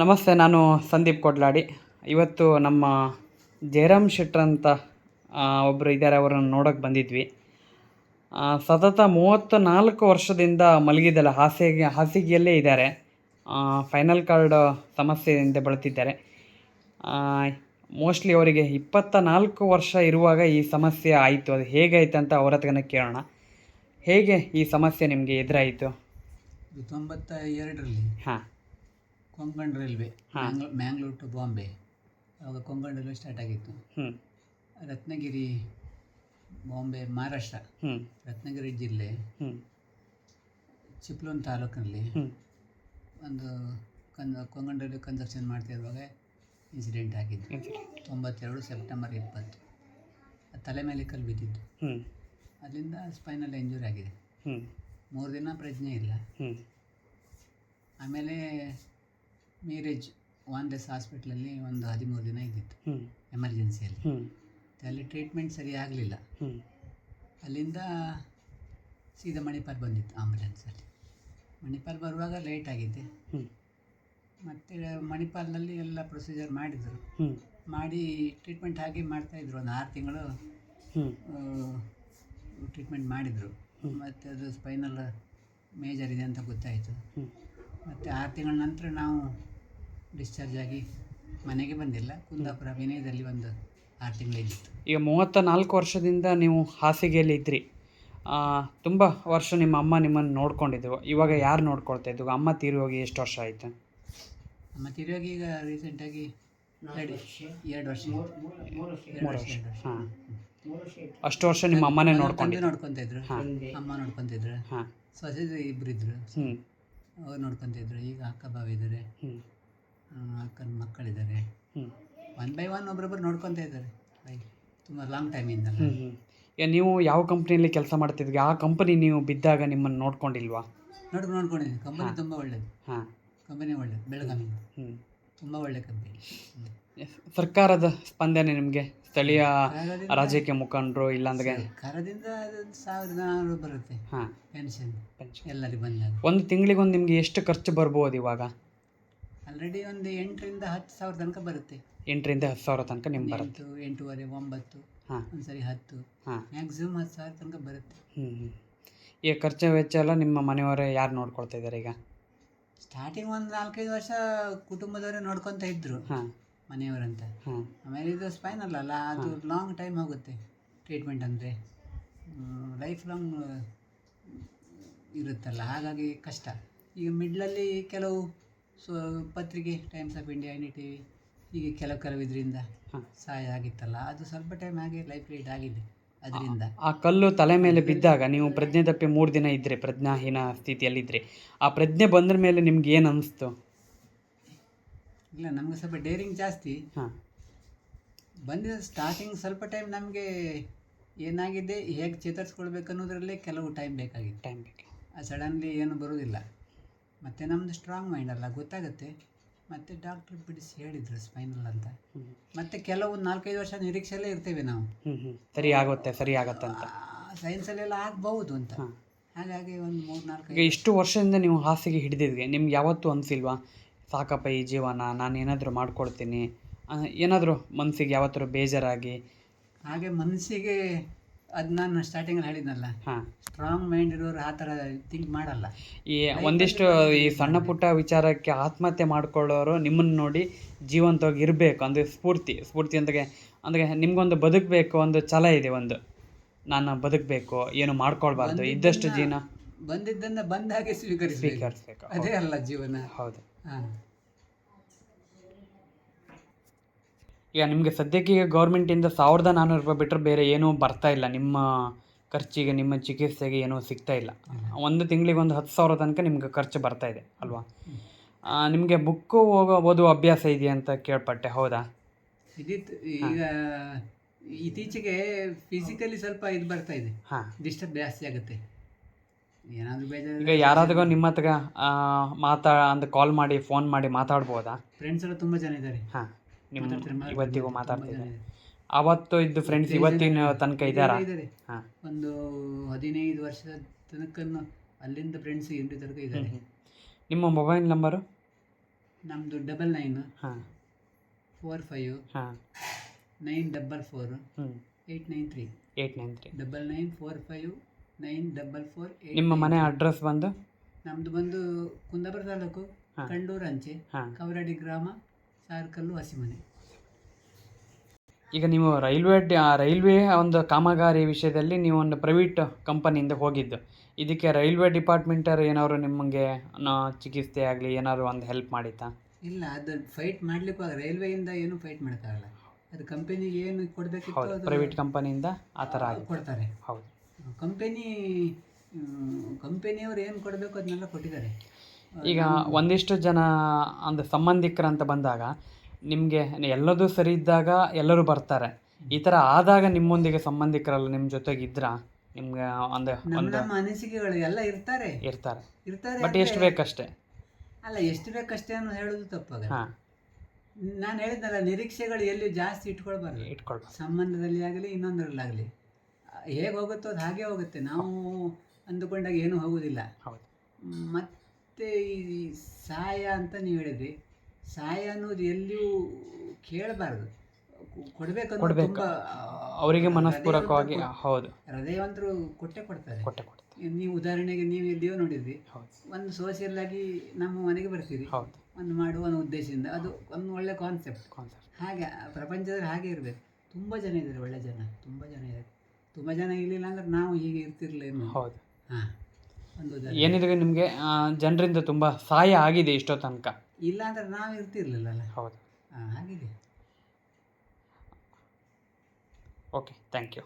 ನಮಸ್ತೆ ನಾನು ಸಂದೀಪ್ ಕೊಡ್ಲಾಡಿ. ಇವತ್ತು ನಮ್ಮ ಜಯರಾಮ್ ಶೆಟ್ರ್ ಅಂತ ಒಬ್ಬರು ಇದ್ದಾರೆ ಅವರನ್ನು ನೋಡೋಕೆ ಬಂದಿದ್ವಿ. ಸತತ ಮೂವತ್ತ ನಾಲ್ಕು ವರ್ಷದಿಂದ ಮಲಗಿದ್ದಲ್ಲ ಹಾಸಿಗೆ ಹಾಸಿಗೆಯಲ್ಲೇ ಇದ್ದಾರೆ. ಫೈನಲ್ ಕಾರ್ಡ್ ಸಮಸ್ಯೆಯಿಂದ ಬಳಲ್ತಿದ್ದಾರೆ ಮೋಸ್ಟ್ಲಿ ಅವರಿಗೆ ಇಪ್ಪತ್ತ ನಾಲ್ಕು ವರ್ಷ ಇರುವಾಗ ಈ ಸಮಸ್ಯೆ ಆಯಿತು. ಅದು ಹೇಗಾಯ್ತು ಅಂತ ಅವ್ರ ಹತ್ರನೇ ಕೇಳೋಣ. ಹೇಗೆ ಈ ಸಮಸ್ಯೆ ನಿಮಗೆ ಎದುರಾಯಿತು? ತೊಂಬತ್ತ ಎರಡರಲ್ಲಿ ಹಾಂ. ಕೊಂಕಣ್ ರೈಲ್ವೆ. ಮ್ಯಾಂಗ್ಳೂರ್ ಟು ಬಾಂಬೆ. ಆವಾಗ ಕೊಂಕಣ್ ರೈಲ್ವೆ ಸ್ಟಾರ್ಟ್ ಆಗಿತ್ತು. ರತ್ನಗಿರಿ ಬಾಂಬೆ ಮಹಾರಾಷ್ಟ್ರ ರತ್ನಗಿರಿ ಜಿಲ್ಲೆ ಚಿಪ್ಲೂನ್ ತಾಲೂಕಿನಲ್ಲಿ ಒಂದು ಕನ್ ಕೊಂಕಣ್ ರೈಲ್ವೆ ಕನ್ಸ್ಟ್ರಕ್ಷನ್ ಮಾಡ್ತಿರುವಾಗ ಇನ್ಸಿಡೆಂಟ್ ಆಗಿದ್ದು. ತೊಂಬತ್ತೆರಡು ಸೆಪ್ಟೆಂಬರ್ ಇಪ್ಪತ್ತು. ತಲೆ ಮೇಲೆ ಕಲ್ಲು ಬಿದ್ದಿದ್ದು. ಅಲ್ಲಿಂದ ಸ್ಪೈನಲ್ ಇಂಜುರಿ ಆಗಿದೆ. ಮೂರು ದಿನ ಪ್ರಜ್ಞೆ ಇಲ್ಲ. ಆಮೇಲೆ ಮೀರೇಜ್ ವಾನ್ಲೆಸ್ ಹಾಸ್ಪಿಟ್ಲಲ್ಲಿ ಒಂದು ಹದಿಮೂರು ದಿನ ಇದ್ದಿತ್ತು. ಎಮರ್ಜೆನ್ಸಿಯಲ್ಲಿ ಅಲ್ಲಿ. ಟ್ರೀಟ್ಮೆಂಟ್ ಸರಿ ಆಗಲಿಲ್ಲ. ಅಲ್ಲಿಂದ ಸೀದಾ ಮಣಿಪಾಲ್ ಬಂದಿತ್ತು ಆಂಬುಲೆನ್ಸಲ್ಲಿ ಮಣಿಪಾಲ್ ಬರುವಾಗ ಲೇಟ್ ಆಗಿದೆ ಮತ್ತು ಮಣಿಪಾಲ್ನಲ್ಲಿ ಎಲ್ಲ ಪ್ರೊಸೀಜರ್ ಮಾಡಿದರು. ಮಾಡಿ ಟ್ರೀಟ್ಮೆಂಟ್ ಹಾಗೆ ಮಾಡ್ತಾಯಿದ್ರು ಒಂದು ಆರು ತಿಂಗಳು ಟ್ರೀಟ್ಮೆಂಟ್ ಮಾಡಿದರು. ಮತ್ತು ಅದು ಸ್ಪೈನಲ್ ಮೇಜರ್ ಇದೆ ಅಂತ ಗೊತ್ತಾಯಿತು. ಮತ್ತು ಆರು ತಿಂಗಳ ನಂತರ ನಾವು ಡಿಸ್ಚಾರ್ಜ್ ಆಗಿ ಮನೆಗೆ ಬಂದಿಲ್ಲ. ಕುಂದಾಪುರ ವಿನಯದಲ್ಲಿ ಒಂದು ಆರು ತಿಂಗಳಿದ್ದಿತ್ತು. ಈಗ ಮೂವತ್ತ ನಾಲ್ಕು ವರ್ಷದಿಂದ ನೀವು ಹಾಸಿಗೆಯಲ್ಲಿ ಇದ್ರಿ. ತುಂಬ ವರ್ಷ ನಿಮ್ಮ ಅಮ್ಮ ನಿಮ್ಮನ್ನು ನೋಡ್ಕೊಂಡಿದ್ರು ಇವಾಗ ಯಾರು ನೋಡ್ಕೊಳ್ತಾ ಇದ್ರು ಅಮ್ಮ ತೀರಿ ಹೋಗಿ ಎಷ್ಟು ವರ್ಷ ಆಯಿತು? ಅಮ್ಮ ತೀರಿ ಹೋಗಿ ಈಗ ರೀಸೆಂಟಾಗಿ ಎರಡು ಎರಡು ವರ್ಷ. ಮೂರು ವರ್ಷ ಹಾಂ. ಅಷ್ಟು ವರ್ಷ ನಿಮ್ಮ ಅಮ್ಮನೇ ನೋಡ್ಕೊಂಡು ನೋಡ್ಕೊತಿದ್ರು ನೋಡ್ಕೊಂತ ಇದ್ರು. ಹಾಂ. ಅಮ್ಮ ನೋಡ್ಕೊತಿದ್ರು ಹಾಂ. ಸೊಸೆ ಇಬ್ಬರಿದ್ರು ಇದ್ರು. ಹ್ಞೂ ಅವ್ರು ನೋಡ್ಕೊತಿದ್ರು ಈಗ ಅಕ್ಕ ಬಾವಿದ್ದಾರೆ ಹ್ಞೂ ಅಕ್ಕನ ಮಕ್ಕಳಿದ್ದಾರೆ. ಒನ್ ಬೈ ಒನ್ ಒಬ್ರೊಬ್ರು ನೋಡ್ಕೊತ ಇದ್ದಾರೆ. ತುಂಬ ಲಾಂಗ್ ಟೈಮಿಂದ ಈಗ ನೀವು ಯಾವ ಕಂಪ್ನಿಯಲ್ಲಿ ಕೆಲಸ ಮಾಡ್ತಿದ್ವಿ ಆ ಕಂಪನಿ ನೀವು ಬಿದ್ದಾಗ ನಿಮ್ಮನ್ನು ನೋಡ್ಕೊಂಡಿಲ್ವಾ? ನೋಡ್ಕೊಂಡು ನೋಡ್ಕೊಂಡಿದ್ದೀನಿ. ಕಂಪನಿ ತುಂಬ ಒಳ್ಳೇದು. ಹಾಂ. ಕಂಪನಿ ಒಳ್ಳೇದು. ಬೆಳಗಾವಿ. ಹ್ಞೂ ತುಂಬ ಒಳ್ಳೆ ಕಂಪನಿ ಸರ್ಕಾರದ ಸ್ಪಂದನೆ ನಿಮಗೆ? ಸ್ಥಳೀಯ ರಾಜಕೀಯ ಮುಖಂಡರು ಇಲ್ಲಾಂದ್ರೆ? ಸರ್ಕಾರದಿಂದ ನಾನ್ನೂರು ಬರುತ್ತೆ. ಹಾಂ. ಪೆನ್ಷನ್ ಪೆನ್ಷನ್ ಎಲ್ಲರಿಗೆ ಬಂದಾಗ. ಒಂದು ತಿಂಗಳಿಗೊಂದು ನಿಮಗೆ ಎಷ್ಟು ಖರ್ಚು ಬರ್ಬೋದು ಇವಾಗ? ಆಲ್ರೆಡಿ ಒಂದು ಎಂಟರಿಂದ ಹತ್ತು ಸಾವಿರ ತನಕ ಬರುತ್ತೆ. ಎಂಟರಿಂದ ಹತ್ತು ಸಾವಿರ ತನಕ ನಿಮ್ಗೆ ಬರುತ್ತೆ. ಎಂಟು ಎಂಟೂವರೆ ಒಂಬತ್ತು ಹಾಂ. ಒಂದ್ಸರಿ ಹತ್ತು ಹಾಂ. ಮ್ಯಾಕ್ಸಿಮಮ್ ಹತ್ತು ಸಾವಿರ ತನಕ ಬರುತ್ತೆ. ಹ್ಞೂ ಹ್ಞೂ ಈಗ ಖರ್ಚು ವೆಚ್ಚ ಎಲ್ಲ ನಿಮ್ಮ ಮನೆಯವರೇ ಯಾರು ನೋಡ್ಕೊಳ್ತಾ ಇದ್ದಾರೆ ಈಗ? ಸ್ಟಾರ್ಟಿಂಗ್ ಒಂದು ನಾಲ್ಕೈದು ವರ್ಷ ಕುಟುಂಬದವರೇ ನೋಡ್ಕೊತ ಇದ್ರು. ಹಾಂ. ಮನೆಯವರಂತ. ಹಾಂ. ಆಮೇಲೆ ಇದು ಸ್ಪೈನಲ್ ಅಲ್ಲ ಅದು ಲಾಂಗ್ ಟೈಮ್ ಹೋಗುತ್ತೆ. ಟ್ರೀಟ್ಮೆಂಟ್ ಅಂದರೆ ಲೈಫ್ ಲಾಂಗ್ ಇರುತ್ತಲ್ಲ ಹಾಗಾಗಿ ಕಷ್ಟ. ಈಗ ಮಿಡ್ಲಲ್ಲಿ ಕೆಲವು ಸೊ ಪತ್ರಿಕೆ Times of India N T V ಹೀಗೆ ಕೆಲವು ಕೆಲವು ಇದರಿಂದ ಸಹಾಯ ಆಗಿತ್ತಲ್ಲ. ಅದು ಸ್ವಲ್ಪ ಟೈಮ್ ಹಾಗೆ ಲೈಫ್ ಲೇಟ್ ಆಗಿದೆ. ಅದರಿಂದ. ಆ ಕಲ್ಲು ತಲೆ ಮೇಲೆ ಬಿದ್ದಾಗ ನೀವು ಪ್ರಜ್ಞೆ ತಪ್ಪಿ ಮೂರು ದಿನ ಇದ್ದರೆ ಪ್ರಜ್ಞಾಹೀನ ಸ್ಥಿತಿಯಲ್ಲಿದ್ದರೆ ಆ ಪ್ರಜ್ಞೆ ಬಂದ್ರ ಮೇಲೆ ನಿಮ್ಗೆ ಏನು ಅನಿಸ್ತು? ಇಲ್ಲ ನಮಗೆ ಸ್ವಲ್ಪ ಡೇರಿಂಗ್ ಜಾಸ್ತಿ. ಹಾಂ. ಬಂದಿದ್ದ ಸ್ಟಾರ್ಟಿಂಗ್ ಸ್ವಲ್ಪ ಟೈಮ್ ನಮಗೆ ಏನಾಗಿದೆ ಹೇಗೆ ಚೇತರಿಸ್ಕೊಳ್ಬೇಕು ಅನ್ನೋದರಲ್ಲಿ ಕೆಲವು ಟೈಮ್ ಬೇಕಾಗಿತ್ತು. ಟೈಮ್ ಬೇಕು. ಸಡನ್ಲಿ ಏನು ಬರೋದಿಲ್ಲ. ಮತ್ತು ನಮ್ಮದು ಸ್ಟ್ರಾಂಗ್ ಮೈಂಡ್ ಅಲ್ಲ ಗೊತ್ತಾಗುತ್ತೆ. ಮತ್ತು ಡಾಕ್ಟ್ರ್ ಬಿಡಿಸಿ ಹೇಳಿದರು ಸ್ಪೈನಲ್ ಅಂತ. ಮತ್ತು ಕೆಲವು ನಾಲ್ಕೈದು ವರ್ಷ ನಿರೀಕ್ಷೆಯಲ್ಲೇ ಇರ್ತೇವೆ ನಾವು. ಹ್ಞೂ ಹ್ಞೂ ಸರಿ ಆಗುತ್ತೆ ಸರಿ ಆಗುತ್ತೆ ಅಂತ. ಸೈನ್ಸಲ್ಲೆಲ್ಲ ಆಗ್ಬಹುದು ಅಂತ. ಹಾಗಾಗಿ ಒಂದು ಮೂರು ಈಗ ಇಷ್ಟು ವರ್ಷದಿಂದ ನೀವು ಹಾಸಿಗೆ ಹಿಡಿದಿದ್ವಿ ನಿಮ್ಗೆ ಯಾವತ್ತೂ ಅನಿಸಿಲ್ವಾ? ಸಾಕಪ್ಪ ಈ ಜೀವನ ನಾನು ಏನಾದರೂ ಮಾಡ್ಕೊಳ್ತೀನಿ ಏನಾದರೂ ಮನಸ್ಸಿಗೆ ಯಾವತ್ತಾರು ಬೇಜಾರಾಗಿ? ಹಾಗೆ ಮನಸ್ಸಿಗೆ ಅದು ನಾನು ಸ್ಟಾರ್ಟಿಂಗಲ್ಲಿ ಹೇಳಿದ್ನಲ್ಲ ಹಾಂ. ಸ್ಟ್ರಾಂಗ್ ಮೈಂಡ್ ಇರೋರು ಆ ಥರ ಥಿಂಕ್ ಮಾಡಲ್ಲ. ಈ ಒಂದಿಷ್ಟು ಈ ಸಣ್ಣ ಪುಟ್ಟ ವಿಚಾರಕ್ಕೆ ಆತ್ಮಹತ್ಯೆ ಮಾಡ್ಕೊಳ್ಳೋರು ನಿಮ್ಮನ್ನು ನೋಡಿ ಜೀವಂತವಾಗಿ ಇರಬೇಕು ಅಂದರೆ ಸ್ಫೂರ್ತಿ ಸ್ಫೂರ್ತಿ ಅಂದ್ರೆ ಅಂದರೆ ನಿಮ್ಗೊಂದು ಬದುಕಬೇಕು ಒಂದು ಛಲ ಇದೆ ಒಂದು. ನಾನು ಬದುಕಬೇಕು ಏನು ಮಾಡ್ಕೊಳ್ಬಾರ್ದು ಇದ್ದಷ್ಟು ಜೀವನ ಬಂದಿದ್ದನ್ನ ಬಂದ ಹಾಗೆ ಸ್ವೀಕರಿಸಬೇಕು. ಸ್ವೀಕರಿಸ್ಬೇಕು ಅದೇ ಅಲ್ಲ ಜೀವನ. ಹೌದು. ಹಾಂ. ಈಗ ನಿಮಗೆ ಸದ್ಯಕ್ಕೆ ಈಗ ಗೌರ್ಮೆಂಟಿಂದ ಸಾವಿರದ ನಾನ್ನೂರು ರೂಪಾಯಿ ಬಿಟ್ಟರೆ ಬೇರೆ ಏನೂ ಬರ್ತಾ ಇಲ್ಲ. ನಿಮ್ಮ ಖರ್ಚಿಗೆ ನಿಮ್ಮ ಚಿಕಿತ್ಸೆಗೆ ಏನೂ ಸಿಗ್ತಾ ಇಲ್ಲ. ಒಂದು ತಿಂಗಳಿಗೆ ಒಂದು ಹತ್ತು ಸಾವಿರ ತನಕ ನಿಮ್ಗೆ ಖರ್ಚು ಬರ್ತಾ ಇದೆ ಅಲ್ವಾ? ನಿಮಗೆ ಬುಕ್ಕು ಹೋಗೋ ಓದುವ ಅಭ್ಯಾಸ ಇದೆಯಾ ಅಂತ ಕೇಳ್ಪಟ್ಟೆ ಹೌದಾ? ಇದಿತ್ತು ಈಗ ಇತ್ತೀಚೆಗೆ ಫಿಸಿಕಲಿ ಸ್ವಲ್ಪ ಇದು ಬರ್ತಾ ಇದೆ. ಹಾಂ. ಡಿಸ್ಟರ್ಬ್ ಜಾಸ್ತಿ ಆಗುತ್ತೆ. ಏನಾದರೂ ಈಗ ಯಾರಾದ್ರೂ ನಿಮ್ಮ ಹತ್ರ ಮಾತಾ ಅಂದ್ರೆ ಕಾಲ್ ಮಾಡಿ ಫೋನ್ ಮಾಡಿ ಮಾತಾಡ್ಬೋದಾ? ಫ್ರೆಂಡ್ಸ್ ಎಲ್ಲ ತುಂಬ ಜನ ಇದ್ದಾರೆ. ಹಾಂ. ನಿಮ್ಮ. ಇವತ್ತಿಗೂ ಇದ್ದಾರೆ. ಅವತ್ತು ಇದ್ದು ಫ್ರೆಂಡ್ಸ್ ಇವತ್ತಿನ ತನಕ ಇದ್ದಾರ? ಹಾಂ. ಒಂದು ಹದಿನೈದು ವರ್ಷದ ತನಕ ಅಲ್ಲಿಂದ ಫ್ರೆಂಡ್ಸ್ ಇಂಡಿ ತನಕ ಇದ್ದಾರೆ. ನಿಮ್ಮ ಮೊಬೈಲ್ ನಂಬರು ನಮ್ಮದು ಡಬಲ್ ನೈನ್ ಹಾಂ. ಫೋರ್ ಫೈವ್ ಹಾಂ. Nine double four eight nine three eight nine three double nine four five nine double four ನಿಮ್ಮ ಮನೆ ಅಡ್ರೆಸ್ ಬಂದು? ನಮ್ಮದು ಬಂದು ಕುಂದಾಪುರ ತಾಲೂಕು. ಕಂಡೂರು ಅಂಚೆ ಕವರಡಿ ಗ್ರಾಮ ಸಾರ್ಕಲ್ಲು ಹಸಿಮನೆ ಈಗ ನೀವು ರೈಲ್ವೆ ಡ- ರೈಲ್ವೆ ಒಂದು ಕಾಮಗಾರಿ ವಿಷಯದಲ್ಲಿ ನೀವು ಒಂದು ಪ್ರೈವೇಟ್ ಕಂಪನಿಯಿಂದ ಹೋಗಿದ್ದು. ಇದಕ್ಕೆ ರೈಲ್ವೆ ಡಿಪಾರ್ಟ್ಮೆಂಟರ್ ಏನಾದ್ರು ನಿಮಗೆ ಚಿಕಿತ್ಸೆ ಆಗಲಿ ಏನಾದ್ರು ಒಂದು ಹೆಲ್ಪ್ ಮಾಡಿತ್ತಾ? ಇಲ್ಲ ಅದು ಫೈಟ್ ಮಾಡಲಿಕ್ಕೂ ರೈಲ್ವೆಯಿಂದ ಏನು ಫೈಟ್ ಮಾಡೋಕ್ಕಾಗಲ್ಲ ಅದು ಕಂಪನಿಗೆ ಏನು ಕೊಡಬೇಕಿತ್ತು ಪ್ರೈವೇಟ್ ಕಂಪನಿಯಿಂದ ಆ ಥರ ಕೊಡ್ತಾರೆ. ಹೌದು. ಕಂಪನಿ ಕಂಪನಿಯವರು ಏನು ಕೊಡಬೇಕು ಅದನ್ನೆಲ್ಲ ಕೊಟ್ಟಿದ್ದಾರೆ. ಈಗ ಒಂದಿಷ್ಟು ಜನ ಒಂದು ಸಂಬಂಧಿಕರಂತ ಬಂದಾಗ ನಿಮಗೆ ಎಲ್ಲದೂ ಸರಿ ಇದ್ದಾಗ ಎಲ್ಲರೂ ಬರ್ತಾರೆ. ಈ ಥರ ಆದಾಗ ನಿಮ್ಮೊಂದಿಗೆ ಸಂಬಂಧಿಕರಲ್ಲ ನಿಮ್ಮ ಜೊತೆಗೆ ಇದ್ರ? ನಿಮ್ಗೆ ಒಂದು ಒಂದು ನಮ್ಮ ಅನಿಸಿಕೆಗಳು ಎಲ್ಲ ಇರ್ತಾರೆ. ಇರ್ತಾರೆ. ಇರ್ತಾರೆ ಬಟ್ ಎಷ್ಟು ಬೇಕಷ್ಟೇ? ಅಲ್ಲ ಎಷ್ಟು ಬೇಕಷ್ಟೇ ಅನ್ನೋ ಹೇಳೋದು ತಪ್ಪಾಗ ಹಾಂ. ನಾನು ಹೇಳಿದ್ನಲ್ಲ ನಿರೀಕ್ಷೆಗಳು ಎಲ್ಲಿ ಜಾಸ್ತಿ ಇಟ್ಕೊಳ್ಬಾರ್ದು. ಇಟ್ಕೊಳ್ಬಾರ್ದು. ಸಂಬಂಧದಲ್ಲಿ ಆಗಲಿ ಇನ್ನೊಂದರಲ್ಲಾಗಲಿ. ಹೇಗೆ ಹೋಗುತ್ತೋ ಅದು ಹಾಗೆ ಹೋಗುತ್ತೆ. ನಾವು ಅಂದುಕೊಂಡಾಗ ಏನೂ ಹೋಗುವುದಿಲ್ಲ ಹೌದು. ಮತ್ತೆ ಈ ಸಾಯ ಅಂತ ನೀವು ಹೇಳಿದ್ರಿ. ಸಹಾಯ ಅನ್ನೋದು ಎಲ್ಲಿಯೂ ಕೇಳಬಾರ್ದು. ಕೊಡಬೇಕಂದ್ರೆ ಕೊಡ್ಬೇಕು. ತುಂಬ ಅವರಿಗೆ ಮನಸ್ಪೂರಕವಾಗಿ ಹೌದು. ಹೃದಯವಂತರು ಕೊಟ್ಟೆ ಕೊಡ್ತಾರೆ. ಕೊಟ್ಟೆ ಕೊಡ್ತಾರೆ. ನೀವು ಉದಾಹರಣೆಗೆ ನೀವು ಎಲ್ಲಿಯೋ ನೋಡಿದ್ರಿ. ಹೌದು. ಒಂದು ಸೋಷಿಯಲ್ ಆಗಿ ನಮ್ಮ ಮನೆಗೆ ಬರ್ತೀರಿ. ಹೌದು. ಒಂದು ಮಾಡುವ ಉದ್ದೇಶದಿಂದ ಅದು ಒಂದು ಒಳ್ಳೆ ಕಾನ್ಸೆಪ್ಟ್ ಕಾನ್ಸೆಪ್ಟ್ ಹಾಗೆ ಆ ಪ್ರಪಂಚದಲ್ಲಿ ಹಾಗೆ ಇರಬೇಕು. ತುಂಬ ಜನ ಇದ್ದಾರೆ ಒಳ್ಳೆ ಜನ. ತುಂಬ ಜನ ಇದ್ದಾರೆ. ತುಂಬ ಜನ ಇರಲಿಲ್ಲ ಅಂದ್ರೆ ನಾವು ಹೀಗೆ ಇರ್ತಿರ್ಲಿಲ್ಲ ಹೌದು. ಹಾಂ. ಏನಿದ್ರೆ ನಿಮಗೆ ಜನರಿಂದ ತುಂಬ ಸಹಾಯ ಆಗಿದೆ ಇಷ್ಟೋ ತನಕ. ಇಲ್ಲ ಅಂದ್ರೆ ನಾವು ಇರ್ತಿರ್ಲಿಲ್ಲಲ್ಲ ಹೌದು. ಹಾಗಿದೆ. Okay thank you.